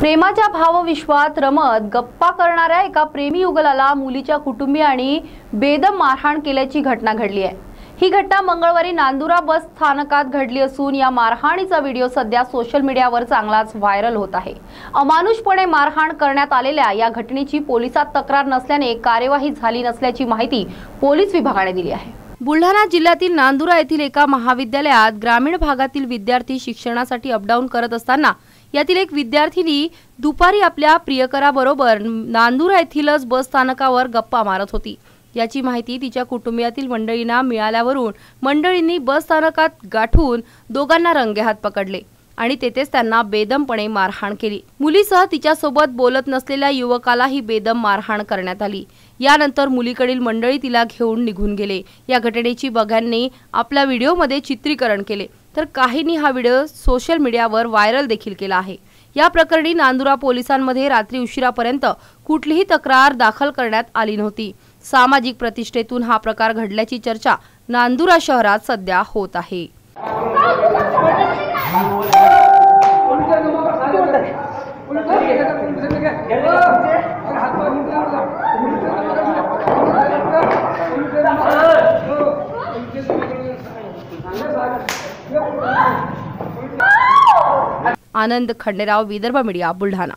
प्रेमाच्या भावविश्वात रमत गप्पा करणाऱ्या एका प्रेमी युगलाला मुलीच्या कुटुंबियांनी बेदम मारहाण केल्याची घटना घडली आहे. ही घटना मंगळवारी नांदुरा बस स्थानकात घडली असून या मारहाणीचा व्हिडिओ सध्या सोशल मीडियावर चांगलाच व्हायरल होत आहे. अमानुषपणे मारहाण करण्यात आलेल्या या घटनेची पोलिसात तक्रार नसल्याने कार्यवाही झाली नसल्याची माहिती पोलीस विभागाने दिली आहे. बुलढाणा जिल्ह्यातील नांदुरा येथील एका महाविद्यालयात ग्रामीण भागातील विद्यार्थी शिक्षणासाठी अपडाऊन करत असताना यातील एक विद्यार्थिनी दुपारी आपल्या प्रियकराबरोबर नांदुरा येथीलच बस स्थानकावर गप्पा मारत होती. याची माहिती तिच्या कुटुंबियातील मंडळींना मिळाल्यावरून मंडळींनी बस स्थानकात गाठून दोघांना रंगेहात पकडले आणि तेथेच त्यांना बेदमपणे मारहाण केली. मुलीसह तिच्यासोबत बोलत नसलेल्या युवकाला ही बेदम मारहाण करण्यात आली. यानंतर मुलीकडील मंडळी तिला घेऊन निघून गेले. या घटनेची बघ्यांनी आपल्या व्हिडिओमध्ये चित्रीकरण केले. तर काहींनी हा व्हिडिओ सोशल मीडियावर व्हायरल देखील केला आहे. या प्रकरणी नांदुरा पोलिसांमध्ये रात्री उशिरापर्यंत कुठलीही तक्रार दाखल करण्यात आली नव्हती. सामाजिक प्रतिष्ठेतून हा प्रकार घडल्याची चर्चा नांदुरा शहरात सध्या होत आहे. आनंद खंडेराव विदर्भ मीडिया बुलढाणा.